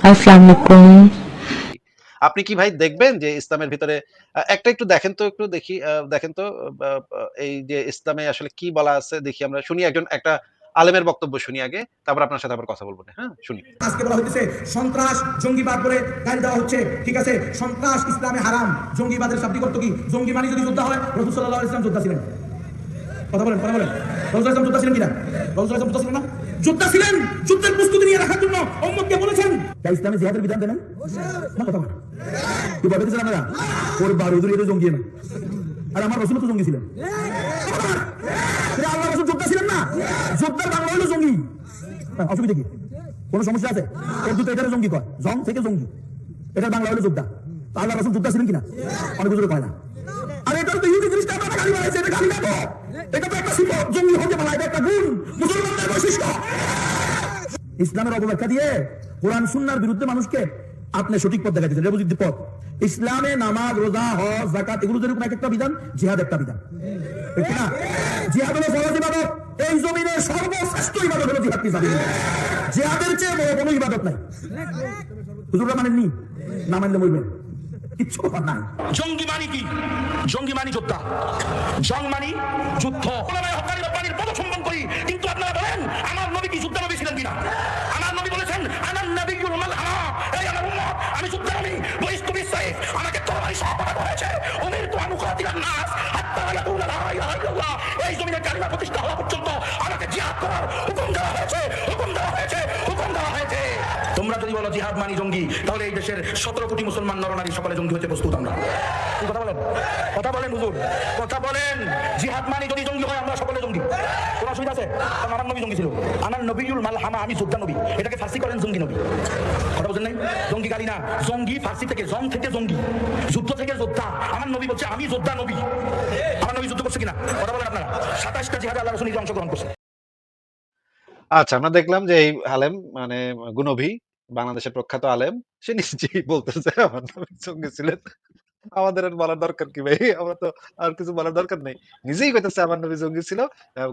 আসসালামু আলাইকুম আপনি কি ভাই দেখবেন যে ইসলামের ভিতরে একটা একটু দেখেন তো একটু দেখি দেখেন তো এই যে ইসলামে আসলে কি বলা আছে দেখি আমরা শুনি একজন একটা আলেমের বক্তব্য শুনি আগে তারপর আপনার সাথে আবার কথা বলব না, হ্যাঁ? শুনি। আজকে বলা হইতেছে সন্ত্রাস জঙ্গিবাদ বলে গালি দেওয়া হচ্ছে ঠিক আছে সন্ত্রাস ইসলামে হারাম জঙ্গিবাদের শাব্দিক অর্থ কি জঙ্গি মানে যদি যোদ্ধা হয় রসুল সাল্লাহ ইসলাম যোদ্ধা ছিলেন কথা বলেন কথা বলেন। রসুল ইসলাম যোদ্ধা ছিলেন কিনা? রসুল ইসলাম যোদ্ধা ছিলেন না? যোদ্ধা ছিলেন! যুদ্ধের প্রস্তুতি নিয়ে রাখার জন্য অম্মদকে বলেছেন। তাই ইসলামে জিহাদের বিধান দেন না কথা বলেন। কি বলতেছিলেন আপনারা? ওর বারুদুর এটা জঙ্গি না আর আমার রসুল তো জঙ্গি ছিলেন। আল্লাহ রসুল যোদ্ধা ছিলেন না? যোদ্ধার বাংলা হলো জঙ্গি। হ্যাঁ, অসুবিধা কি? কোনো সমস্যা আছে? ওর দুটো এটার জঙ্গি কয়। জং থেকে জঙ্গি। এটা বাংলা হলো যোদ্ধা। তো আল্লাহ রসুল যোদ্ধা ছিলেন কিনা? অনেক কিছু কয় না। আর এটা তো ইহুদি খ্রিস্টান গালি বানাইছে এটা গালি না তো এটা তো একটা সিফত, জঙ্গি হতে পারে এটা একটা গুণ। মুসলমানদের বৈশিষ্ট্য। ইসলামের অবব্যাখ্যা দিয়ে কোরআন, সুন্নার বিরুদ্ধে মানুষকে আপনি সঠিক পথ দেখাচ্ছেন বুঝতে পথ। ইসলামে নামাজ, রোজা, হজ জাকাত এগুলো যেরকম এক একটা বিধান জিহাদ একটা বিধান। জিহাদ হলো ফরজ ইবাদত। এই জমিনের সর্বশ্রেষ্ঠ ইবাদত হলো জিহাদ ফিসাবিলিল্লাহ জিহাদের চেয়ে বড় কোনো ইবাদত নাই। হুজুররা মানেননি? না মানলে বলবেন জঙ্গি মানি কি? জঙ্গি মানি যোদ্ধা। জং মানি যুদ্ধ হক্কানি রব্বানির পদসম্মান করি। কিন্তু আপনারা বলেন, আমার নবী কি যুদ্ধ নবী ছিলেন কিনা? আমার নবী বলেছেন, আনান নবিয়ুল মালহামা এই আমার উম্মত, আমি যুদ্ধ নবী। বহিস্তু বিসাইফ আমাকে তরবারি আন উকাতিলান নাস, হাত্তা ইয়াকুলা লা ইলাহা ইল্লাল্লাহ। এই জমিনে কালিমা প্রতিষ্ঠা কোটি মুসলমান নরনারী সকলে জঙ্গি হতে প্রস্তুত আমরা। কথা বলেন? কথা বলেন, হুজুর। কথা বলেন। জিহাদ মানি যদি জঙ্গি হয়, আমরা সকলে জঙ্গি। কোন অসুবিধা আছে? আমার নবী জঙ্গি ছিল। আমার নবীউল মালহামা, আমি যোদ্ধা নবী। এটাকে ফার্সি করেন জঙ্গি নবী। কথা বলছেন নাই? জঙ্গি গালি না। জঙ্গি ফার্সি থেকে, জং থেকে জঙ্গি। যুদ্ধ থেকে যোদ্ধা। আমার নবী বলছে, আমি যোদ্ধা নবী। আমার নবী যুদ্ধ করছে কিনা? কথা বলেন আপনারা। সাতাশটা জিহাদে আল্লাহ রসুল অংশগ্রহণ করছে। আচ্ছা আমরা দেখলাম যে এই আলেম মানে গুনভি বাংলাদেশের প্রখ্যাত আলেম সে নিজেই বলতেছে আমার নবী জঙ্গি ছিলেন। আমাদের আর বলার দরকার কি ভাই? আমরা তো আর কিছু বলার দরকার নেই। নিজেই কইতেছে আমার নবী জঙ্গি ছিল,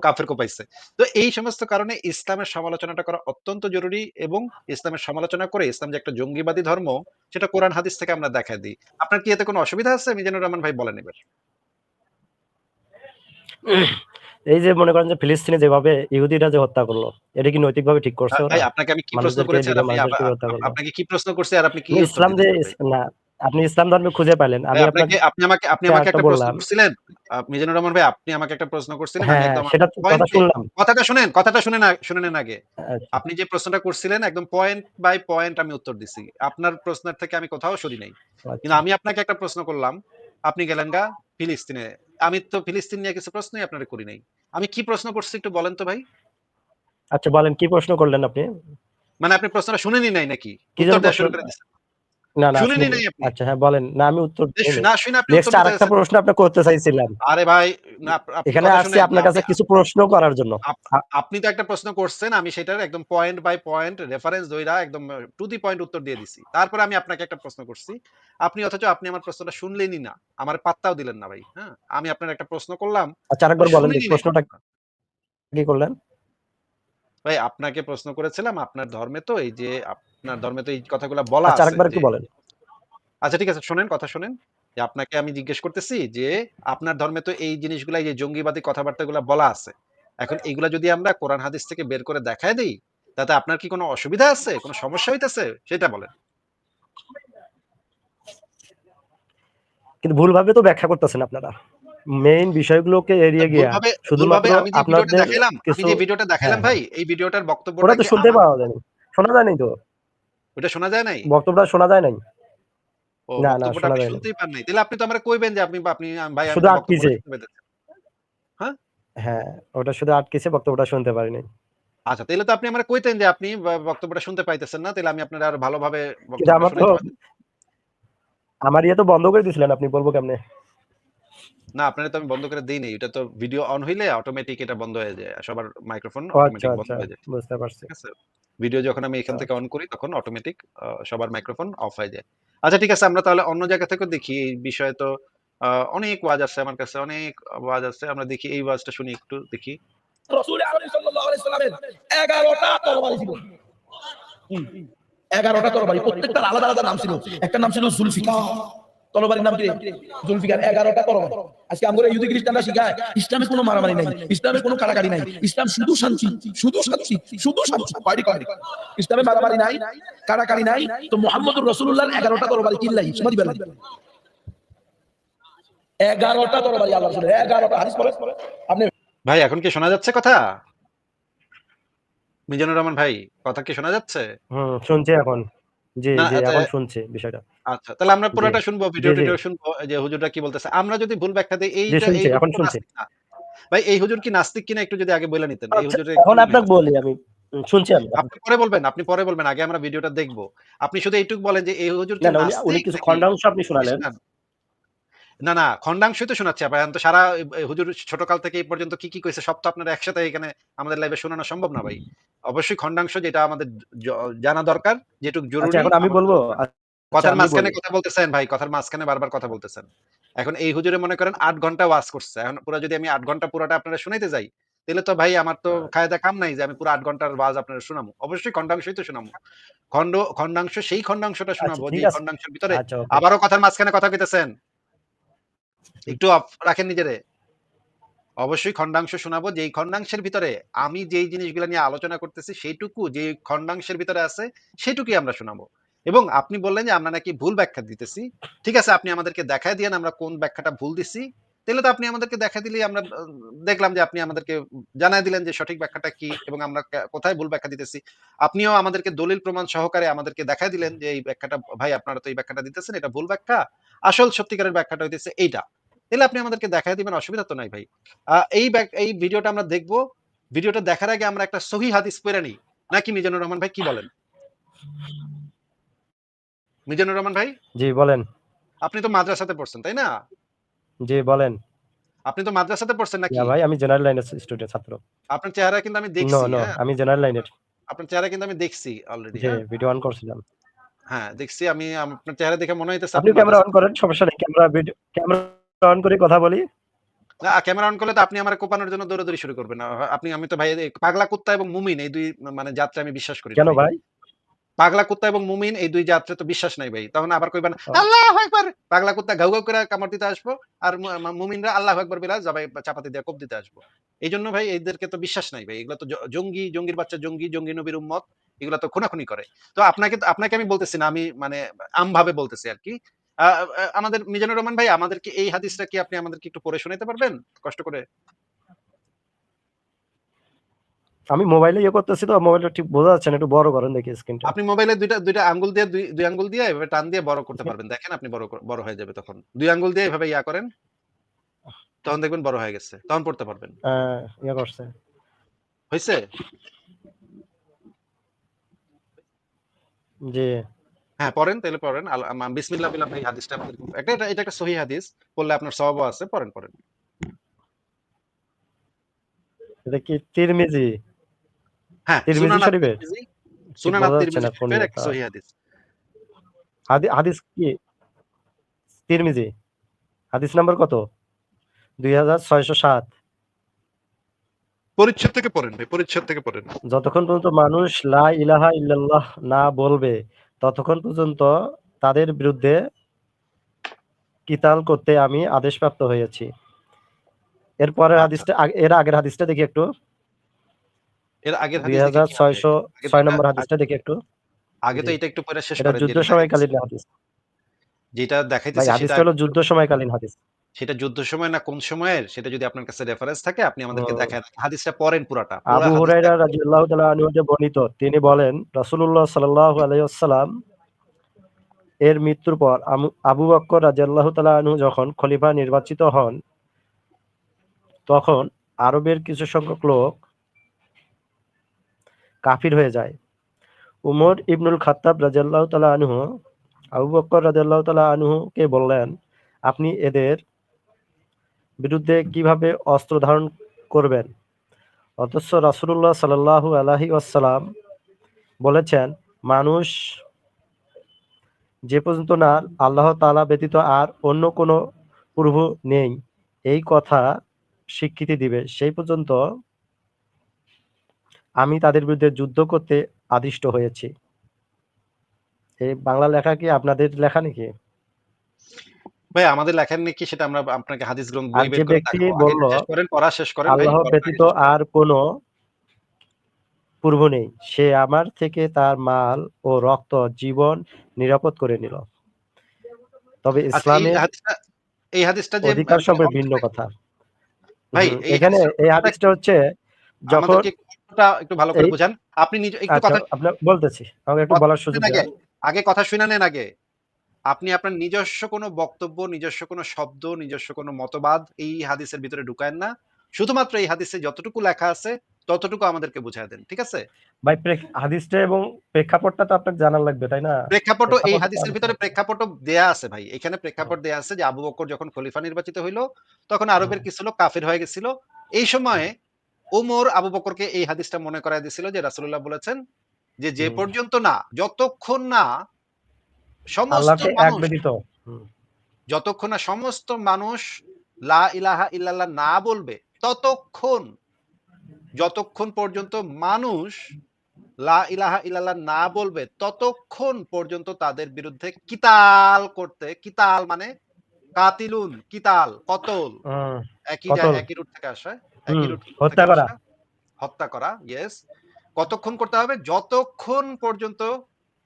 কাফের কোপাইছে। তো এই সমস্ত কারণে ইসলামের সমালোচনাটা করা অত্যন্ত জরুরি এবং ইসলামের সমালোচনা করে ইসলাম যে একটা জঙ্গিবাদী ধর্ম সেটা কোরআন হাদিস থেকে আমরা দেখায় দিই। আপনার কি এতে কোনো অসুবিধা আছে? মিজানুর রহমান ভাই বলেন এবার। এই যে মনে করেন যে ফিলিস্তিনে যেভাবে ইহুদিরা যে হত্যা করল, এটা কি নৈতিকভাবে ঠিক করছে ভাই আপনাকে আমি কি প্রশ্ন করেছি আপনি আবা মানুষদেরকে হত্যা আপ করল। আপনাকে কি প্রশ্ন করছি আর আপনি কি ইসলাম যে না, আপনি ইসলাম ধর্মে খুঁজে পেলেন। আমি আপনাকে আপনি আমাকে আপনি আমাকে একটা প্রশ্ন। করছিলেন? মিজানুর রহমান ভাই আপনি আমাকে একটা প্রশ্ন করছিলেন। আমি হ্যাঁ, একদম সেটা কথা শুনলাম। কথাটা শুনেন, কথাটা শুনে না শুনে নেন আগে। আচ্ছা। আপনি যে প্রশ্নটা করছিলেন একদম পয়েন্ট বাই পয়েন্ট আমি উত্তর দিছি। আপনার প্রশ্নের থেকে আমি কোথাও সরি নাই। কিন্তু আচ্ছা। আমি আপনাকে একটা প্রশ্ন করলাম। আপনি গেলেন গা ফিলিস্তিনে। আমি তো ফিলিস্তিন নিয়ে কিছু প্রশ্নই আপনারে করি নাই। আমি কি প্রশ্ন করছি একটু বলেন তো ভাই? আচ্ছা বলেন কি প্রশ্ন করলেন আপনি? মানে আপনি প্রশ্নটা শুনেনি নাই নাকি? কি উত্তর দেওয়া শুরু করে। না, না শুনেনই নাই আপনি? আচ্ছা হ্যাঁ বলেন। না আমি উত্তর না শুনে আপনি নেক্সট আরেকটা প্রশ্ন আপনি করতে চাইছিলাম। আরে ভাই না এখানে আসছি আপনার কাছে কিছু প্রশ্ন করার জন্য। আপনি তো একটা প্রশ্ন করছেন। আমি সেটার একদম পয়েন্ট বাই পয়েন্ট রেফারেন্স ধইরা একদম টু দি পয়েন্ট উত্তর দিয়ে দিছি। তারপরে আমি আপনাকে একটা প্রশ্ন করছি। আপনি অথচ আপনি আমার প্রশ্নটা শুনলেনই না। আমার পাত্তাও দিলেন না ভাই। হ্যাঁ? আমি আপনার একটা প্রশ্ন করলাম। আচ্ছা আরেকবার বলেন। প্রশ্নটা কি করলেন? ভাই আপনাকে প্রশ্ন করেছিলাম আপনার ধর্মে তো এই যে আপনার ধর্মে তো এই কথাগুলা বলা আচ্ছা আছে আরেকবার একটু বলেন। আচ্ছা ঠিক আছে শোনেন কথা শোনেন। যে আপনাকে আমি জিজ্ঞেস করতেছি যে আপনার ধর্মে তো এই জিনিসগুলা এই যে জঙ্গিবাদী কথাবার্তাগুলা বলা আছে। এখন এগুলা যদি আমরা কোরআন হাদিস থেকে বের করে দেখায় দেই, তাতে আপনার কি কোনো অসুবিধা আছে? কোনো সমস্যা হইতেছে? সেটা বলেন। কিন্তু ভুলভাবে তো ব্যাখ্যা করতেছেন আপনারা। মেইন বিষয়গুলোকে এড়িয়ে গিয়া শুধুমাত্র আপনাদের দেখাইলাম, আমি যে ভিডিওটা দেখাইলাম হ্যাঁ, ভাই, এই ভিডিওটার বক্তব্যটা ওটা তো শুনতে পাওয়া যায়নি। শোনা যায় নাই তো। ওটা শোনা যায় নাই? বক্তব্যটা শোনা যায় নাই। না, না শোনা যায়নি। শুনতেই পান নাই। তাহলে আপনি তো আমারে কইবেন যে আপনি আপনি ভাই শুধু আটকিছে। হ্যাঁ? হ্যাঁ, ওটা শুধু আটকেছে বক্তব্যটা শুনতে পারিনি। আচ্ছা তাহলে তো আপনি আমারে কইতেন যে আপনি বক্তব্যটা শুনতে পাইতেছেন না। তাহলে আমি আপনারে আরও ভালোভাবে আমার তো আমার ইয়ে তো বন্ধ করে দিছিলেন আপনি বলব কেমনে? না আপনারে তো আমি বন্ধ করে দেই নাই। এটা তো ভিডিও অন হইলে অটোমেটিক এটা বন্ধ হয়ে যায়। সবার মাইক্রোফোন আচ্ছা, অটোমেটিক বন্ধ আচ্ছা হয়ে যায়। বুঝতে পারছি। ঠিক আছে? ভিডিও যখন আমি এখান আচ্ছা। থেকে অন করি তখন অটোমেটিক সবার মাইক্রোফোন অফ হয়ে যায়। আচ্ছা ঠিক আছে আমরা তাহলে অন্য জায়গা থেকে দেখি এই বিষয়ে তো অনেক ওয়াজ আছে আমার কাছে অনেক ওয়াজ আছে। আমরা দেখি এই ওয়াজটা শুনি একটু দেখি। রসুল আলাইহি সাল্লাল্লাহু আলাইহি সাল্লামের 11টা তরবারি ছিল। হুম। এগারোটা তরবারি প্রত্যেকটার আলাদা আলাদা নাম ছিল একটা নাম ছিল জুলফিকার তরবারির নাম কি? জুলফিকার এগারোটা তরবারি আজকে আমরা ইহুদি খ্রিস্টানরা শিখায় ইসলামে কোনো মারামারি নাই ইসলামে কোনো কারাকারি নাই ইসলাম শুধু শান্তি শুধু শান্তি শুধু শান্তি। কয়টি কয়টি? ইসলামে মারামারি নাই কারাকারি নাই তো মোহাম্মদুর রসুল্লাহর এগারোটা তরবারি কিনলাই সমাধি বেলা এগারোটা তরবারি আল্লাহ এগারোটা। হাদিস বলে আপনি ভাই এখন কি শোনা যাচ্ছে কথা? মিজানুর রহমান ভাই কথা কি শোনা যাচ্ছে? হুম শুনছি এখন। জি জি আচ্ছা, এখন শুনছি বিষয়টা। আচ্টা তাহলে আমরা পুরোটা শুনব ভিডিও। টিডিও শুনব যে হুজুররা কি বলতেছে। আমরা যদি ভুল ব্যাখ্যা দিই এই এখন শুনছি। ভাই এই হুজুর কি নাস্তিক কিনা একটু যদি আগে বলে নিতেন। এই আচ্ছা, এখন আপনাকে বলি আমি শুনছি আমি। আপনি পরে বলবেন আপনি পরে বলবেন আগে আমরা ভিডিওটা দেখব। আপনি শুধু এইটুকু বলেন যে এই হুজুর কি না না উনি- কিছু খণ্ডাংশ আপনি শোনালেন। না না খন্ডাংশই তো শোনাচ্ছি আপনার তো সারা হুজুর ছোটকাল থেকে এই পর্যন্ত কি কি কইছে সব তো আপনার একসাথে এখানে আমাদের লাইভে শোনানো সম্ভব না ভাই। অবশ্যই খন্ডাংশ যেটা আমাদের জানা দরকার যেটুকু জরুরি আচ্ছা এখন আমি বলব কথার মাঝখানে কথা বলতেছেন ভাই কথার মাঝখানে বারবার কথা বলতেছেন। এখন এই হুজুরে মনে করেন আট ঘণ্টা ওয়াজ করছে। এখন পুরো যদি আমি আট ঘণ্টা পুরোটা আপনারা শুনাইতে যাই তাহলে তো ভাই আমার তো খায়দা কাম নাই যে আমি পুরো আট ঘণ্টার ওয়াজ আপনারা শোনাবো অবশ্যই খন্ডাংশই তো শোনাবো খন্ড খন্ডাংশ সেই খন্ডাংশটা শোনাবো আচ্ছা, ঠিক যে আছে। খন্ডাংশের ভিতরে আচ্ছা. আবারও কথার মাঝখানে কথা কইতেছেন। একটু অফ রাখেন নিজেরে। অবশ্যই খন্ডাংশ শোনাবো যেই খন্ডাংশের ভিতরে আমি যেই জিনিসগুলো নিয়ে আলোচনা করতেছি সেইটুকু যে খন্ডাংশের ভিতরে আছে সেটুকুই আমরা শোনাবো। এবং আপনি বললেন যে আমরা নাকি ভুল ব্যাখ্যা দিতেছি। ঠিক আছে, আপনি আমাদেরকে দেখায় দিয়েন আমরা কোন ব্যাখ্যাটা ভুল দিছি। তাহলে তো আপনি আমাদেরকে দেখা দিলেই আমরা দেখলাম যে আপনি আমাদেরকে জানাই দিলেন যে সঠিক ব্যাখ্যাটা কি এবং আমরা কোথায় ভুল ব্যাখ্যা দিতেছি। আপনিও আমাদেরকে দলিল প্রমাণ সহকারে আমাদেরকে দেখাই দিলেন যে এই ব্যাখ্যাটা, ভাই আপনারা তো এই ব্যাখ্যাটা দিতেছেন, এটা ভুল ব্যাখ্যা। আসল সত্যিকারের ব্যাখ্যাটা হইতেছে এইটা। তাহলে আপনি আমাদেরকে দেখাই দিবেন, অসুবিধা তো নাই ভাই। এই এই ভিডিওটা আমরা দেখব। ভিডিওটা দেখার আগে আমরা একটা সহি হাদিস পড়ে নিই। নাকি মিজানুর রহমান ভাই কি বলেন? মিজানুর রহমান ভাই? জি বলেন। আপনি তো মাদ্রাসাতে পড়ছেন তাই না? জি বলেন। আপনি তো মাদ্রাসাতে পড়ছেন নাকি? ভাই আমি জেনারেল লাইনের স্টুডেন্ট ছাত্র। আপনার চেহারা কিন্তু আমি দেখছি নো হ্যাঁ। আমি জেনারেল লাইনের। আপনার চেহারা কিন্তু আমি দেখছি অলরেডি ভিডিও অন করছিলাম। হ্যাঁ দেখছি আমি আপনার চেহারা দেখে মনে হইতেছে আপনি ক্যামেরা অন করেন সমস্যা নেই ক্যামেরা ভিডিও ক্যামেরা অন করে কথা বলি। না ক্যামেরা অন করলে তো আপনি আমার কোপানোর জন্য দৌড়াদৌড়ি শুরু করবেন। আপনি আমি তো ভাই পাগলা কুত্তা এবং মুমিন এই দুই মানে যাত্রা আমি বিশ্বাস করি কেন ভাই। পাগলা কুত্তা এবং মুমিন এই দুই জাত্রে তো বিশ্বাস নাই ভাই। তখন আবার কইবেন। আল্লাহ একবার পাগলা কুত্তা ঘাউ ঘাউ করে কামড় দিতে আসব আর মুমিনরা আল্লাহ একবার বিরাজ জবাই চাপাতি দিয়ে কোপ দিতে আসব। এই জন্য ভাই এদেরকে তো বিশ্বাস নাই ভাই। এগুলো তো জঙ্গি জঙ্গির বাচ্চা জঙ্গি জঙ্গি নবীর উম্মত এগুলো তো খুনাখুনি করে। তো আপনাকে আপনাকে আমি বলতেছি না আমি মানে আমভাবে বলতেছি আর কি। আমাদের মিজানুর রহমান ভাই আমাদেরকে এই হাদিসটা কি আপনি আমাদেরকে একটু পড়ে শোনাতে পারবেন? কষ্ট করে। আমি মোবাইলে ইয়ে করতেছি তো মোবাইলটা ঠিক বোঝা যাচ্ছে না একটু বড় করেন দেখি স্ক্রিনটা আপনি মোবাইলে দুইটা দুইটা আঙ্গুল দিয়ে দুই দুই আঙ্গুল দিয়ে এভাবে টান দিয়ে বড় করতে পারবেন। দেখেন আপনি বড় বড় হয়ে যাবে তখন। দুই আঙ্গুল দিয়ে এভাবে ইয়া করেন তখন দেখবেন বড় হয়ে গেছে। তখন পড়তে পারবেন। ইয়ে করছে। হয়েছে জি। হ্যাঁ পড়েন তাহলে পড়েন। বিসমিল্লাহ বিল্লাহ ভাই হাদিসটা আমাদের একটা এটা এটা একটা সহি হাদিস। পড়লে আপনার সওয়াবও আছে পড়েন পড়েন। এটা কি তিরমিজি? হ্যাঁ তিরমিজি শরীফে? সুনান বোঝা যাচ্ছে আত-তিরমিজি শরীফের একটা ইয়েটা। হাদিস। হাদিস কি? তিরমিজি। হাদিস নাম্বার কত? দুই হাজার ছয়শো সাত। পরিচ্ছদ থেকে পড়েন ভাই পরিচ্ছদ থেকে পড়েন। যতক্ষণ পর্যন্ত মানুষ লা ইলাহা ইল্লাল্লাহ না বলবে ততক্ষণ পর্যন্ত তাদের বিরুদ্ধে কিতাল করতে আমি আদেশপ্রাপ্ত হয়েছি। এরপরে আচ্ছা। হাদিসটা এর আগের হাদিসটা দেখি একটু। এর আগের হাদিস নম্বর হাদিসটা দেখি একটু। আগে তো এটা একটু পড়ে শেষ করেন যুদ্ধ সময়কালীন হাদিস। যেটা দেখাইতেছি সেটা হলো যুদ্ধ সময়কালীন হাদিস। সেটা যুদ্ধ সময় না কোন সময়ের সেটা যদি আপনার কাছে রেফারেন্স থাকে আপনি আমাদেরকে ও। দেখায় হাদিসটা পড়েন পুরাটা আবু হুরাইরা রাদিয়াল্লাহু তাআলা আনহু বর্ণিত তিনি বলেন রাসূলুল্লাহ সাল্লাল্লাহু আলাইহি ওয়াসাল্লাম এর মৃত্যুর পর আবু বকর রাদিয়াল্লাহু তাআলা আনহু যখন খলিফা নির্বাচিত হন তখন আরবের কিছু সংখ্যক লোক কাফির হয়ে যায়। উমর ইবনুল খাত্তাব রাদিয়াল্লাহু তাআলা আনহু, আবু বকর রাদিয়াল্লাহু তাআলা আনহুকে বললেন, আপনি এদের বিরুদ্ধে কীভাবে অস্ত্র ধারণ করবেন? অথচ রাসুল্লাহ সাল্লাল্লাহু আলাইহি আসসালাম বলেছেন, মানুষ যে পর্যন্ত না, আল্লাহ তাআলা ব্যতীত আর অন্য কোনো প্রভু নেই। এই কথা স্বীকৃতি দিবে। সেই পর্যন্ত আমি তাদের বিরুদ্ধে যুদ্ধ করতে আদিষ্ট হয়েছি। এই বাংলা লেখা কি আপনাদের লেখা নাকি? ভাই আমাদের লেখার নাকি সেটা আমরা আপনাকে হাদিস গ্রন্থ বই বের করে বলল, করেন, পড়া শেষ করেন আল্লাহ ব্যতীত আর কোনো পূর্ব নেই। সে আমার থেকে তার মাল ও রক্ত জীবন নিরাপদ করে নিল। তবে আচ্ছা, এই হাদিসটা যে অধিকার সম্পর্কে ভিন্ন কথা। ভাই, এখানে এই হাদিসটা হচ্ছে যখন কথাটা একটু ভালো করে বুঝান। আপনি নিজে একটু আচ্ছা কথা আপনার বলতেছি আমাকে একটু বলার সুযোগ আগে, আগে কথা শুনে নেন আগে। আপনি আপনার নিজস্ব কোনো বক্তব্য, নিজস্ব কোনো শব্দ, নিজস্ব কোনো মতবাদ এই হাদিসের ভিতরে ঢুকায়েন না। শুধুমাত্র এই হাদিসে যতটুকু লেখা আছে ততটুকু আমাদেরকে বুঝায় দেন। ঠিক আছে? ভাই হাদিসটা এবং প্রেক্ষাপটটা তো আপনার জানা লাগবে তাই না প্রেক্ষাপটও এই হাদিসের ভিতরে প্রেক্ষাপটও দেয়া আছে ভাই। এখানে প্রেক্ষাপট দেয়া আছে যে আবু বকর যখন খলিফা নির্বাচিত হইল, তখন আরবের কিছু লোক কাফির হয়ে গেছিল। এই সময়ে ওমর আবু বকরকে এই হাদিসটা মনে করায় দিছিল যে রাসূলুল্লাহ বলেছেন যে, যে পর্যন্ত না যতক্ষণ না সমস্ত মানুষ যতক্ষণ না সমস্ত মানুষ লা ইলাহা ইল্লাল্লাহ না বলবে ততক্ষণ যতক্ষণ পর্যন্ত মানুষ লা ইলাহা ইল্লাল্লাহ না বলবে ততক্ষণ পর্যন্ত তাদের বিরুদ্ধে কিতাল করতে কিতাল মানে কাতিলুন কিতাল কতল। একই কতল। জায়গা একই রুট থেকে আসে। হত্যা করা। হত্যা করা ইয়েস কতক্ষণ করতে হবে? যতক্ষণ পর্যন্ত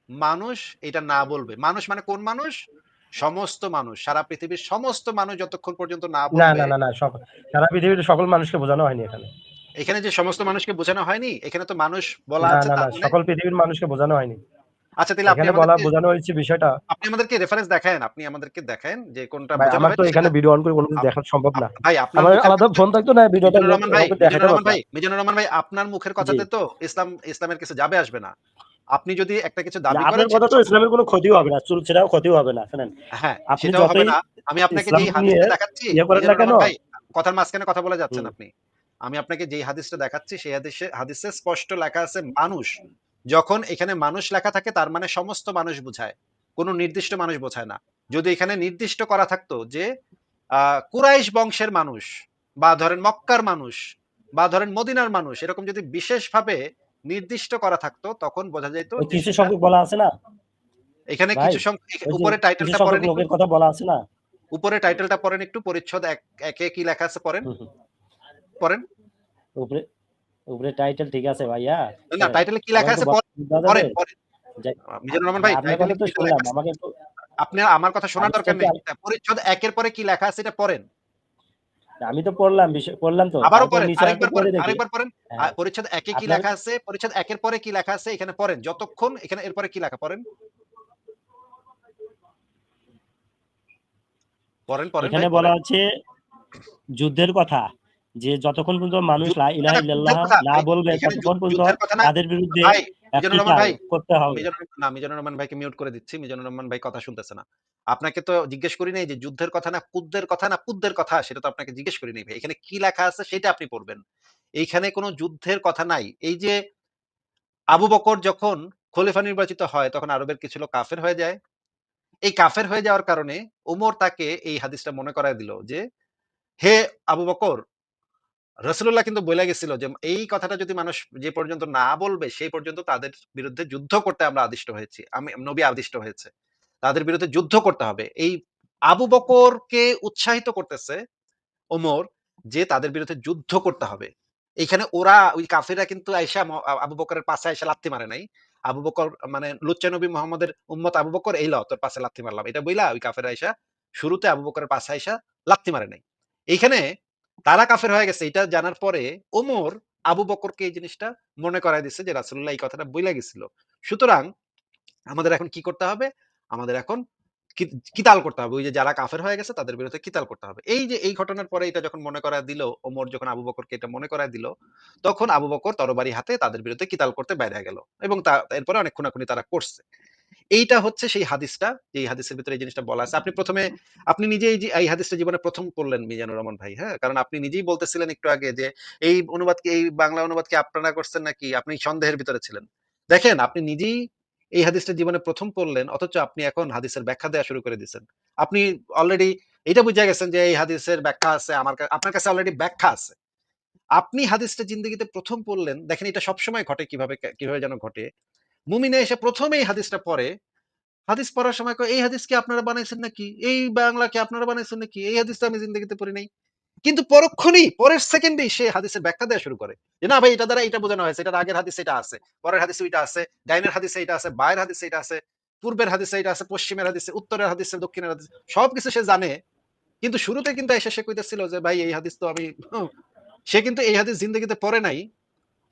মানুষ এটা না বলবে। মানুষ মানে কোন মানুষ? সমস্ত মানুষ। সারা পৃথিবীর সমস্ত মানুষ যতক্ষণ পর্যন্ত না বলবে না না না সারা পৃথিবীর সকল মানুষকে বোঝানো হয়নি এখানে। এখানে যে সমস্ত মানুষকে বোঝানো হয়নি এখানে তো মানুষ বলা আছে সকল পৃথিবীর মানুষকে বোঝানো হয়নি। আচ্ছা তাহলে আপনি বলা বোঝানো হয়েছে বিষয়টা। আপনি আমাদেরকে রেফারেন্স দেখান আপনি আমাদেরকে দেখান যে কোনটা বোঝানো আমার তো এখানে ভিডিও অন করে কোনো দেখা সম্ভব না। ভাই আপনার আলাদা ফোন থাকতো না ভিডিওটা রহমান ভাই মিজানুর রহমান ভাই মিজানুর রহমান ভাই আপনার মুখের কথাতে তো ইসলাম ইসলামের কিছু যাবে আসবে না। আপনি যদি একটা কিছু দাবি করেন কথা তো ইসলামের কোনো ক্ষতিও হবে না চুল ছেড়াও ক্ষতিও হবে না শুনেন। হ্যাঁ আপনি সেটাও হবে না। আমি আপনাকে যেই হাদিসটা দেখাচ্ছি ইয়ে করেন না কেন? ভাই কথার মাঝখানে কথা বলে যাচ্ছেন আপনি। আমি আপনাকে যেই হাদিসটা দেখাচ্ছি সেই হাদিসে হাদিসে স্পষ্ট লেখা আছে মানুষ যখন এখানে মানুষ লেখা থাকে তার মানে সমস্ত মানুষ বোঝায়। কোনো নির্দিষ্ট মানুষ বোঝায় না। যদি এখানে নির্দিষ্ট করা থাকতো যে কুরাইশ বংশের মানুষ বা ধরেন মক্কার মানুষ বা ধরেন মদিনার মানুষ এরকম যদি বিশেষভাবে নির্দিষ্ট করা থাকতো তখন বোঝা যেত কিছু সংখ্যক বলা আছে না? এখানে কিছু সংখ্যক উপরে টাইটেলটা পড়েন। লোকের কথা বলা আছে না? উপরে টাইটেলটা পড়েন একটু পরিচ্ছদ এক একে কি লেখা আছে পড়েন। পড়েন। উপরে উপরে টাইটেল ঠিক আছে ভাইয়া। না টাইটেলে কি লেখা আছে? পড়েন পড়েন মিজানুর রহমান ভাই আপনার টাইটেলে তো কি লেখা শুনলাম আছে? আমাকে একটু আপনি আমার কথা শোনার দরকার নেই। তো- পরিচ্ছদ একের পরে কি লেখা আছে এটা পড়েন। আমি তো পড়লাম পড়লাম তো। আবারও পড়েন আরেকবার পড়েন আরেকবার পড়েন। হ্যাঁ। পরিচ্ছদ একে কি লেখা আছে? পরিচ্ছদ একের পরে কি লেখা আছে? এখানে পড়েন যতক্ষণ এখানে এরপরে কি লেখা পড়েন। পড়েন পড়েন এখানে বলা আছে যুদ্ধের কথা। যে যতক্ষণ পর্যন্ত মানুষ লা ইলাহা ইল্লাল্লাহ না বলবে ততক্ষণ পর্যন্ত তাদের বিরুদ্ধে করতে হবে। না মিজানুর রহমান ভাইকে মিউট করে দিচ্ছি। মিজানুর রহমান ভাই কথা শুনতেছে না। আপনাকে তো জিজ্ঞেস করি নাই যে যুদ্ধের কথা না কুদ্দের কথা না পুদ্দের কথা সেটা তো আপনাকে জিজ্ঞেস করি নাই ভাই। এখানে কি লেখা আছে সেটা আপনি পড়বেন। এইখানে কোনো যুদ্ধের কথা নাই। এই যে আবু বকর যখন খলিফা নির্বাচিত হয় তখন আরবের কিছু লোক কাফের হয়ে যায়। এই কাফের হয়ে যাওয়ার কারণে উমর তাকে এই হাদিসটা মনে করায় দিল যে হে আবু বকর রসুল্লাহ কিন্তু বলে গেছিল যে, এই কথাটা যদি মানুষ যে পর্যন্ত না বলবে, সেই পর্যন্ত তাদের বিরুদ্ধে যুদ্ধ করতে আমরা আদিষ্ট হয়েছি। আমি, নবী আদিষ্ট হয়েছে। তাদের বিরুদ্ধে যুদ্ধ করতে হবে। এই আবু বকরকে উৎসাহিত করতেছে ওমর যে তাদের বিরুদ্ধে যুদ্ধ করতে হবে। এখানে ওরা, ওই কাফিরা কিন্তু আইসা আবু বকরের পাশে আইসা লাথি মারে নাই। আবু বকর মানে লুচ্চা নবী মোহাম্মদের উম্মত আবু বকর, এই তোর পাশে লাথি মারলাম। এটা বইলা ওই কাফের আইসা শুরুতে আবু বকরের পাশে আইসা লাথি মারে নাই। এইখানে তারা কাফের হয়ে গেছে, এটা জানার পরে ওমর আবু বকরকে এই জিনিসটা মনে করায় দিচ্ছে যে রাসুল্লাহ এই কথাটা বইলা গেছিল। সুতরাং আমাদের এখন কি করতে হবে? আমাদের এখন কিতাল করতে হবে। ওই যে যারা কাফের হয়ে গেছে তাদের বিরুদ্ধে কিতাল করতে হবে। এই যে, এই ঘটনার পরে এটা যখন মনে করা দিল, ওমর যখন আবু বকরকে এটা মনে করায় দিল, তখন আবু বকর তরবারি হাতে তাদের বিরুদ্ধে কিতাল করতে বাইরে গেল এবং তা- এরপরে অনেক খুনাখুনি তারা করছে। এইটা হচ্ছে সেই হাদিসটা যে হাদিসের ভিতরে এই জিনিসটা বলা আছে। আপনি প্রথমে, আপনি নিজেই এই হাদিসটা জীবনে প্রথম পড়লেন মিজানুর রহমান ভাই হ্যাঁ? কারণ আপনি নিজেই বলতেছিলেন একটু আগে যে, এই অনুবাদ কি, এই বাংলা অনুবাদ কি আপনারা করছেন নাকি আপনি সন্দেহের ভিতরে ছিলেন? দেখেন, আপনি নিজেই এই হাদিসটা জীবনে প্রথম পড়লেন, অথচ আপনি এখন হাদিসের ব্যাখ্যা দেওয়া শুরু করে দিয়েছেন। আপনি অলরেডি এটা বুঝে গেছেন যে, এই হাদিসের ব্যাখ্যা আছে, আমার আপনার কাছে অলরেডি ব্যাখ্যা আছে। আপনি হাদিসটা জিন্দগিতে প্রথম পড়লেন, দেখেন এটা সবসময় ঘটে কীভাবে কীভাবে যেন ঘটে। মুমিনে এসে প্রথমেই হাদিসটা পড়ে হাদিস পড়ার সময় কয়, "এই হাদিস কি আপনারা বানাইছেন নাকি? এই বাংলা কি আপনারা বানাইছেন নাকি? এই হাদিস আমি জিন্দেগিতে পড়ি নাই।" কিন্তু পরক্ষণেই পরের সেকেন্ডেই সে হাদিসের ব্যাখ্যা দেয়া শুরু করে। যে, "না ভাই এটা দ্বারা এটা বোঝানো হয়েছে। এটার আগের হাদিসে এটা আছে। পরের হাদিসে ওইটা আছে। ডাইনের হাদিসে এটা আছে। বাঁয়ের হাদিসে এটা আছে। পূর্বের হাদিসে এটা আছে। পশ্চিমের হাদিসে, উত্তরের হাদিসে, দক্ষিণের হাদিসে।" সবকিছু সে জানে। কিন্তু শুরুতে কিন্তু এসে সে কইতেছিল যে, "ভাই এই হাদিস তো আমি" সে কিন্তু এই হাদিস জিন্দেগিতে পড়ে নাই।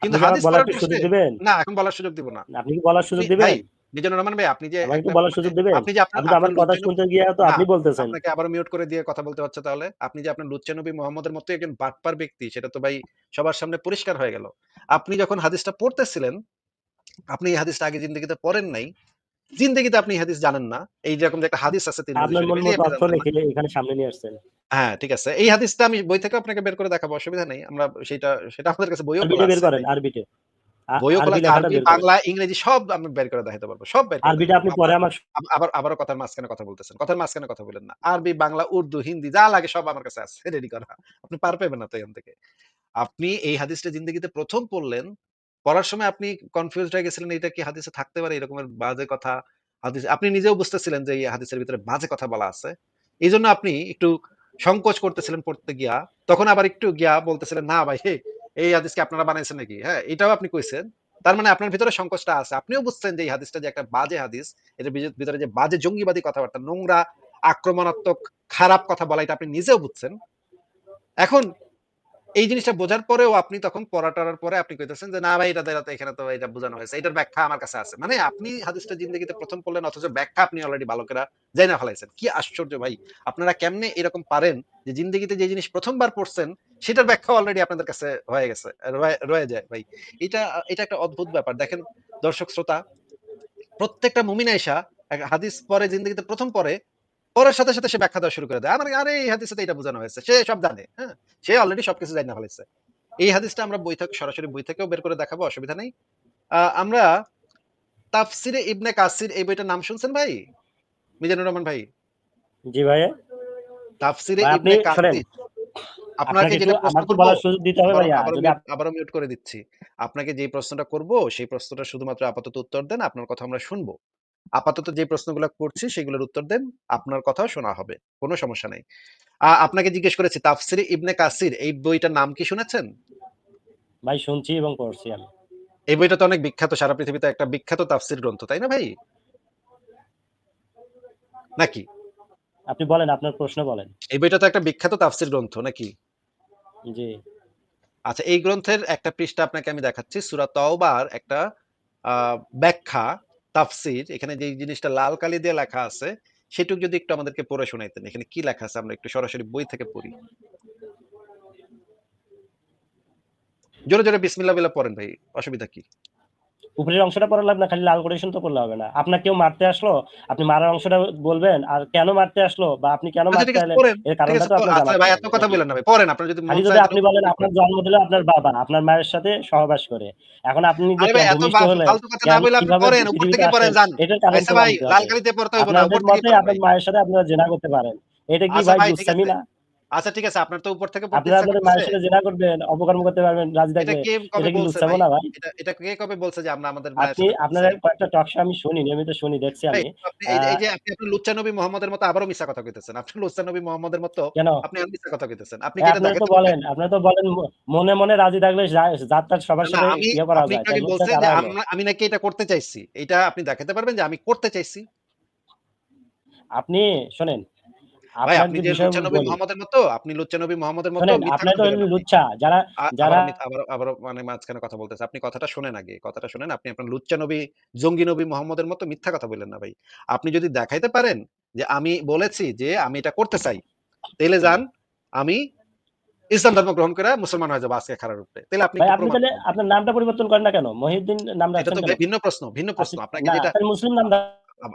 কিন্তু হাদিস বলার সুযোগ দিবেন? না এখন বলার সুযোগ দিব না। আপনি কি বলার সুযোগ দিবেন? মিজানুর রহমান ভাই আপনি যে আমাকে বলার সুযোগ দিবেন? আপনি যে আপনি আমার কথা শুনতে গিয়ে তো আপনি বলতেছেন। আপনাকে আবার মিউট করে দিয়ে কথা বলতে হচ্ছে তাহলে। আপনি যে আপনার লুচ্চানবী মোহাম্মদের মতো একজন বাটপার ব্যক্তি সেটা তো ভাই সবার সামনে পরিষ্কার হয়ে গেল। আপনি যখন হাদিসটা পড়তেছিলেন, আপনি এই হাদিসটা আগে জিন্দেগিতে পড়েন নাই। জিন্দেগিতে আপনি হাদিস জানেন না। এই যেরকম যে একটা হাদিস আছে এখানে সামনে নিয়ে আসছেন। হ্যাঁ, ঠিক আছে। এই হাদিসটা আমি বই থেকে আপনাকে বের করে দেখাবো অসুবিধা নেই। আমরা সেটা সেটা আমাদের কাছে বইও বের করেন, আরবিতে। বইও আরবি। বাংলা, ইংরেজি সব আমি বের করে দেখাইতে পারব। সব বের আরবিটা আপনি পরে আমার আবার আবারও কথার মাঝখানে কথা বলতেছেন। কথার মাঝখানে কথা বলেন না। আরবি, বাংলা, উর্দু, হিন্দি যা লাগে সব আমার কাছে আছে রেডি করা। আপনি পার পেবেন না তো এখান থেকে। আপনি এই হাদিসটা জিন্দেগিতে প্রথম পড়লেন। পড়ার সময় আপনি কনফিউজড হয়ে গেছিলেন এটা কি হাদিসে থাকতে পারে এরকমের বাজে কথা। হাদিস আপনি নিজেও বুঝতেছিলেন যে এই হাদিসের ভিতরে বাজে কথা বলা আছে। এজন্য আপনি একটু সংকোচ করতেছিলেন পড়তে গিয়া। তখন আবার একটু গিয়া বলতেছিলেন, "না ভাই হে, এই হাদিস কি আপনারা বানাইছেন নাকি?" হ্যাঁ, এটাও আপনি কইছেন। তার মানে আপনার ভিতরে সংকোচটা আছে। আপনিও বুঝছেন যে এই হাদিসটা যে একটা বাজে হাদিস। ভিজ ভিতরে যে বাজে জঙ্গিবাদী কথাবার্তা, নোংরা, আক্রমণাত্মক, খারাপ কথা বলা এটা আপনি নিজেও বুঝছেন। এখন এই জিনিসটা বোঝার পরেও আপনি তখন পড়া-টরার পরে আপনি কইতেছেন যে, "না ভাই এটা দ্বারা এখানে তো এটা বোঝানো হয়েছে। এটার ব্যাখ্যা আমার কাছে আছে।" মানে আপনি হাদিসটা জিন্দেগিতে ১ম পড়লেন অথচ ব্যাখ্যা আপনি অলরেডি ভালো কইরা জাইনা ফেলাইছেন। কি আশ্চর্য ভাই! আপনারা কেমনে এরকম পারেন যে জিন্দেগিতে যে জিনিস প্রথমবার পড়ছেন সেটার ব্যাখ্যা অলরেডি আপনাদের কাছে হয়ে গেছে। রয়ে যায় ভাই। এটা এটা একটা অদ্ভুত ব্যাপার। দেখেন দর্শক শ্রোতা, প্রত্যেকটা মুমিন আইসা এক হাদিস পড়ে জিন্দেগিতে ১ম পড়ে, পড়ার সাথে, সাথে সে ব্যাখ্যা দেওয়া শুরু করে দেয়। মানে আরে এই হাদিসে এটা বোঝানো হয়েছে। সে সব জানে। হ্যাঁ? সে অলরেডি সবকিছু জাইনা ফেলাইছে। এই হাদিসটা আমরা বই থেকে সরাসরি বই থেকেও বের করে দেখাবো অসুবিধা নেই। আমরা তাফসিরে ইবনে কাসির এই বইটার নাম শুনছেন ভাই? মিজানুর রহমান ভাই? জি ভাইয়া। তাফসিরে ইবনে কাসির। আপনাকে যেটা প্রশ্ন করব বলার সুযোগ দিতে হবে ভাইয়া। আবারও যদি মিউট মিউট করে দিচ্ছি। আপনাকে যেই প্রশ্নটা করব সেই প্রশ্নটা শুধুমাত্র আপাতত উত্তর দেন। আপনার কথা আমরা শুনব। আপাতত যে প্রশ্নগুলা করছি সেগুলোর উত্তর দেন। আপনার কথাও শোনা হবে। কোন সমস্যা নাই। আপনাকে জিজ্ঞেস করেছি তাফসিরে ইবনে কাসির এই বইটার নাম কি শুনেছেন? ভাই শুনছি এবং পড়ছি আমি। এই বইটা তো অনেক বিখ্যাত। সারা পৃথিবীতে একটা বিখ্যাত তাফসির গ্রন্থ, তাই না ভাই? নাকি? আপনি বলেন, আপনার প্রশ্ন বলেন। এই বইটা তো একটা বিখ্যাত তাফসির গ্রন্থ নাকি? জি। আচ্ছা এই গ্রন্থের একটা পৃষ্ঠা আপনাকে আমি দেখাচ্ছি। সূরা তাওবার একটা ব্যাখ্যা, তাফসির এখানে যে জিনিসটা লাল কালি দিয়ে লেখা আছে, সেটুকু যদি একটু আমাদেরকে পড়ে শোনাইতেন। এখানে কি লেখা আছে আমরা একটু সরাসরি বই থেকে পড়ি। জোরে, জোরে বিসমিল্লা বিল্লা পড়েন ভাই। অসুবিধা কি? উপরের অংশটা পড়া লাগবে না, খালি লাল করে শুনতে পড়লে হবে না। আপনার কেউ মারতে আসলো, আপনি মারার অংশটা বলবেন। আর কেন মারতে আসলো বা আপনি কেন আচ্ছা মারতে আছে এলেন এর কারণটা তো প আপনার আচ্ছা জানা ভাই এত কথা বলেন না ভাই। পড়েন আপনার যদি মন যদি আপনি বলেন আপনার জন্ম দিল আপনার বাবা, আপনার মায়ের সাথে সহবাস করে। এখন আপনি যে এত ভূমিষ্ঠ হলেন, ফালতু কথা না কেন আপনি পড়েন। উপর থেকে পড়েন আসলেন, যান। এটার কারণ আচ্ছা ভাই লাল কালিতে পড়তে হইব না। উপর পড়েন আপনার মায়ের সাথে আপনারা জেনা করতে পারেন। এটা কি ভাই ভাই দুষ্টামি না? আচ্ছা ঠিক আছে আপনার তো উপর থেকে আপনারা আপনাদের মায়ের সাথে জিনা করবেন, অপকর্ম করতে পারবেন রাজি এটা থাকলে। কে কবে এটা বলছে না ভাই? এটা এটা কে কবে বলছে যে আমরা আমাদের মায়ের আপনি আপনার? কয়েকটা টক শো আমি শুনি, নিয়মিত শুনি, দেখছি আমি। আপনি এই যে আপনি আপনার লুচ্চা নবী মুহাম্মদের মতো আবারও মিথ্যা কথা কইতেছেন। আপনি লুচ্চা নবী মুহাম্মদের মতো কেন? আপনি আর মিথ্যা কথা কইতেছেন। আপনি ভাই কি এটা তো বলেন? আপনারা তো বলেন মনে, মনে রাজি থাকলে যা যার-তার সবার সাথে ইয়ে করা যায়। আগে বলছেন যে আমি নাকি এটা করতে চাইছি। এটা আপনি দেখাতে পারবেন যে আমি করতে চাইছি? আপনি শোনেন, ভাই আপনি যে যে লুচ্চা বিষয়গুলো নবী বলি মুহাম্মদের মতো, আপনি লুচ্চা নবী মতো শোনেন, মিথ্যা আপনারা কথা তো লুচ্চা। যারা যারা আবারও মিথ্যা আবারও আবারও মানে মাঝখানে কথা বলতেছে। আপনি কথাটা শোনেন আগে। কথাটা শোনেন। আপনি আপনার লুচ্চা জঙ্গি নবী মুহাম্মদের মতো মিথ্যা কথা বইলেন না ভাই। আপনি যদি দেখাইতে পারেন যে আমি বলেছি যে আমি এটা করতে চাই, তাহলে যান আমি ইসলাম ধর্ম গ্রহণ করে মুসলমান হয়ে যাব আজকে খারাপ উপরে। তাইলে আপনি আপনি তাহলে আপনার নামটা পরিবর্তন করেন না কেন? মহিউদ্দিন নাম এটা রাখছেন তো কেন? ভাই ভিন্ন প্রশ্ন, ভিন্ন প্রশ্ন। আপনাকে যেটা তাহলে মুসলিম নাম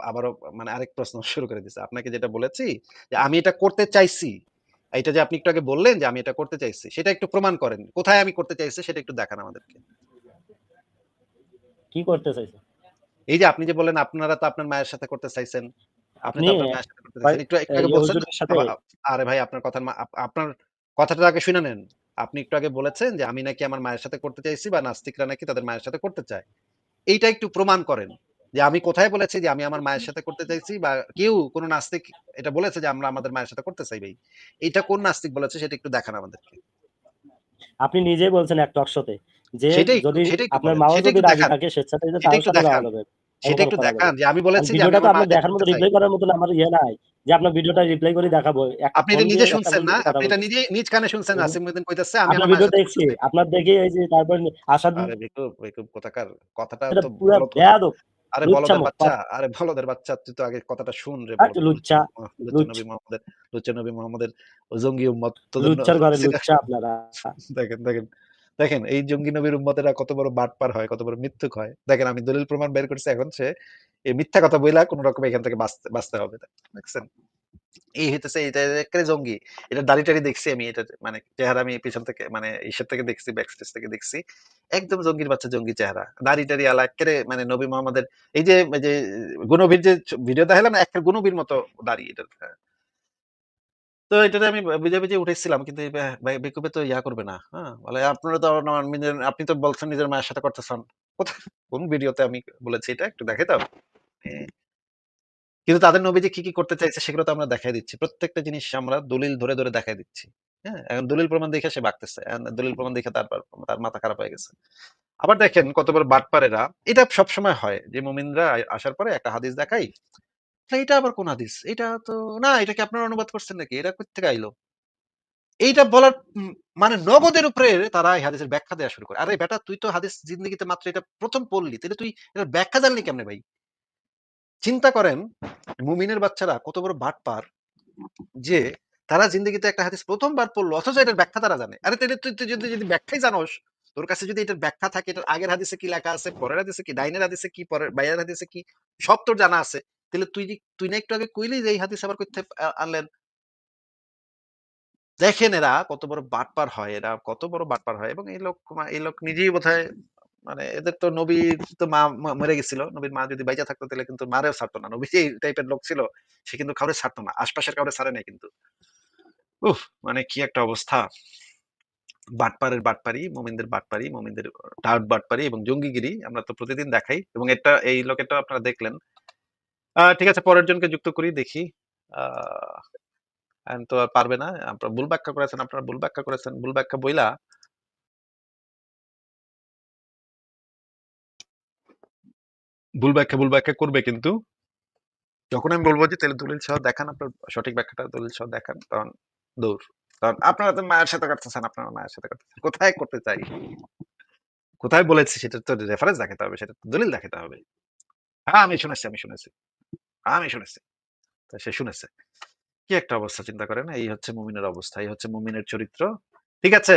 আবারও মানে আরেক প্রশ্ন শুরু করে দিছে। আপনাকে যেটা বলেছি যে আমি এটা করতে চাইছি। এটা যে আপনি একটু আগে বললেন যে আমি এটা করতে চাইছি। সেটা একটু প্রমাণ করেন। কোথায় আমি করতে চাইছি সেটা একটু দেখান আমাদেরকে। কি করতে চাইছেন? এই যে আপনি যে বললেন আপনারা তো আপনার মায়ের সাথে করতে চাইছেন। আপনি আপনি তো আপনার মায়ের সাথে করতে চাইছেন। একটু একটু আগে বলছেন আরে ভাই আপনার কথা আপনার কথাটা আগে শুনে নেন। আপনি একটু আগে বলেছেন যে আমি নাকি আমার মায়ের সাথে করতে চাইছি বা নাস্তিকরা নাকি তাদের মায়ের সাথে করতে চায়। এইটা একটু প্রমাণ করেন। যে আমি কোথায় বলেছি যে আমি আমার মায়ের সাথে করতে চাইছি বা কেউ কোন নাস্তিক এটা বলেছে যে আমরা আমাদের মায়ের সাথে করতে চাই ভাই। এটা কোন নাস্তিক বলেছে সেটা একটু দেখান আমাদেরকে। আপনি নিজেই বলছেন এক টক শোতে যে যদি আপনার মাও যদি রাজি থাকে স্বেচ্ছাচারিতা সেটা তার সাথে। যাওয়া যাবে সেটা একটু দেখান যে আমি বলেছি যে ভিডিওটা আমার দেখার মতো। রিপ্লাই করার মতন আমার ইয়ে নাই যে আপনার ভিডিওটা রিপ্লাই করে দেখাবো। আপনি এটা নিজে শুনছেন না? আপনি এটা নিজে নিজ কানে শুনছেন? হুম। নাসিমউদ্দিন কইতাছে আমি আমার ভিডিও দেখছি। আপনার দেখে এই যে তারপর আসাদ আরে বেকুব বেকুব কথাকার কথাটা তো পুরা বেয়াদব। আরে বলদের বাচ্চা আরে বলদের বাচ্চা তুই তো আগে কথাটা শুন রে লুচ্চা। নবী মোহাম্মদের লুচ্চা নবী মোহাম্মদের জঙ্গি উম্মত লুচ্চার ঘরে লুচ্চা আপনারা। দেখেন দেখেন দেখেন এই জঙ্গি নবীর উম্মতেরা কত বড় বাটপার হয় কত বড় মিথ্যুক হয়। দেখেন আমি দলিল প্রমাণ বের করছি এখন সে এই মিথ্যা কথা বইলা কোন রকম এখান থেকে বাঁচতে বাঁচতে হবে। দেখছেন? এই হইতেছে, এটা একেবারে জঙ্গি। এটা দাড়ি টাড়ি দেখছি আমি, এটা মানে চেহারা আমি পিছন থেকে মানে ইসের থেকে দেখছি ব্যাক স্টেজ থেকে দেখছি। একদম জঙ্গির বাচ্চা, জঙ্গি চেহারা। দাড়ি টাড়ি আলা, একেবারে মানে নবী মোহাম্মদের, এই যে যে গুণবীর যে ভিডিও দেখালাম না একটা গুণবীর মতো দাড়ি এটা। তো এটাতে আমি বুঝে বুঝে উঠেছিলাম, কিন্তু বেকুবে তো ইয়া করবে না। হ্যাঁ বলে আপনারা তো আপনি তো বলছেন নিজের মায়ের সাথে করতেছেন। কোন ভিডিওতে আমি বলেছি এটা? একটু দেখে তো কিন্তু তাদের নবী যে কি কি করতে চাইছে সেগুলো তো আমরা দেখাই দিচ্ছি। প্রত্যেকটা জিনিস আমরা দলিল ধরে ধরে দেখাই দিচ্ছি। হ্যাঁ? এখন দলিল প্রমাণ দেখে সে এখন দলিল প্রমাণ দেখে তার তার মাথা খারাপ হয়ে গেছে। আবার দেখেন কত বড় বাটপারেরা, এটা সবসময় হয় যে মুমিনরা আসার পরে একটা হাদিস দেখাই এটা আবার কোন হাদিস? এটা তো, না, এটা কি আপনারা অনুবাদ করছেন নাকি? এটা কোথেকে আইলো? এইটা বলার মানে নগদের উপরে তারা এই হাদিসের ব্যাখ্যা দেওয়া শুরু করে। আরে বেটা, তুই তো হাদিস জিন্দগিতে মাত্র এটা প্রথম পড়লি, তাহলে তুই এটার ব্যাখ্যা জানলি কেমনে ভাই? চিন্তা করেন, মুমিনের বাচ্চারা কত বড় বাটপার যে তারা জিন্দগিতে একটা হাদিস প্রথমবার পড়ল, অথচ এটার ব্যাখ্যা তারা জানে। আরে তুই তুই যদি যদি ব্যাখ্যাই জানোস, তোর কাছে যদি এটার ব্যাখ্যা থাকে, এটার আগের হাদিসে কি লেখা আছে, পরের হাদিসে কি, ডাইনের হাদিসে কি, পরের, বাইরের হাদিসে কি, সব তোর জানা আছে। তাহলে তুই তুই না একটু আগে কইলি যে এই হাদিস আবার করতে আনলেন? দেখেন এরা কত বড় বাটপার হয়, এরা কত বড় বাটপার হয় এবং এই লোক এই লোক নিজেই বোধহয় মানে এদের তো নবীর তো মা মরে গেছিল। নবীর মা যদি বাইচা থাকতো তাহলে কিন্তু মারেও ছাড়তো না। নবী এই টাইপের লোক ছিল, সে কিন্তু কাউরে ছাড়তো না। আশপাশের কাউরে ছাড়ে নাই কিন্তু। উফ মানে কি একটা অবস্থা। বাটপারের বাটপারি, মোমিনদের বাটপারি, মোমিনদের ডাউট বাটপারি এবং জঙ্গিগিরি আমরা তো প্রতিদিন দেখাই এবং এটা, এই লোকেরটা আপনারা দেখলেন। ঠিক আছে, পরের জনকে যুক্ত করি, দেখি। আহ তো আর পারবে না। আপনারা ভুল ব্যাখ্যা করেছেন, আপনারা ভুল ব্যাখ্যা করেছেন। ভুল ব্যাখ্যা বইলা ভুল ব্যাখ্যা ভুল ব্যাখ্যা করবে কিন্তু। যখন আমি বলব যে, তাহলে দলিল সহ দেখান, আপনার সঠিক ব্যাখ্যাটা দলিল সহ দেখান তখন দৌড় কারণ আপনারা তো মায়ের সাথে করতেছেন, আপনারা মায়ের সাথে করতেছেন। কোথায় করতে চাই? কোথায় বলেছি সেটা তো রেফারেন্স দেখাতে হবে, সেটা তো দলিল দেখাতে হবে। হ্যাঁ আমি শুনেছি আমি শুনেছি। আমি শুনেছি। তা সে শুনেছে। কি একটা অবস্থা, চিন্তা করেন। এই হচ্ছে মুমিনের অবস্থা, এই হচ্ছে মুমিনের চরিত্র। ঠিক আছে?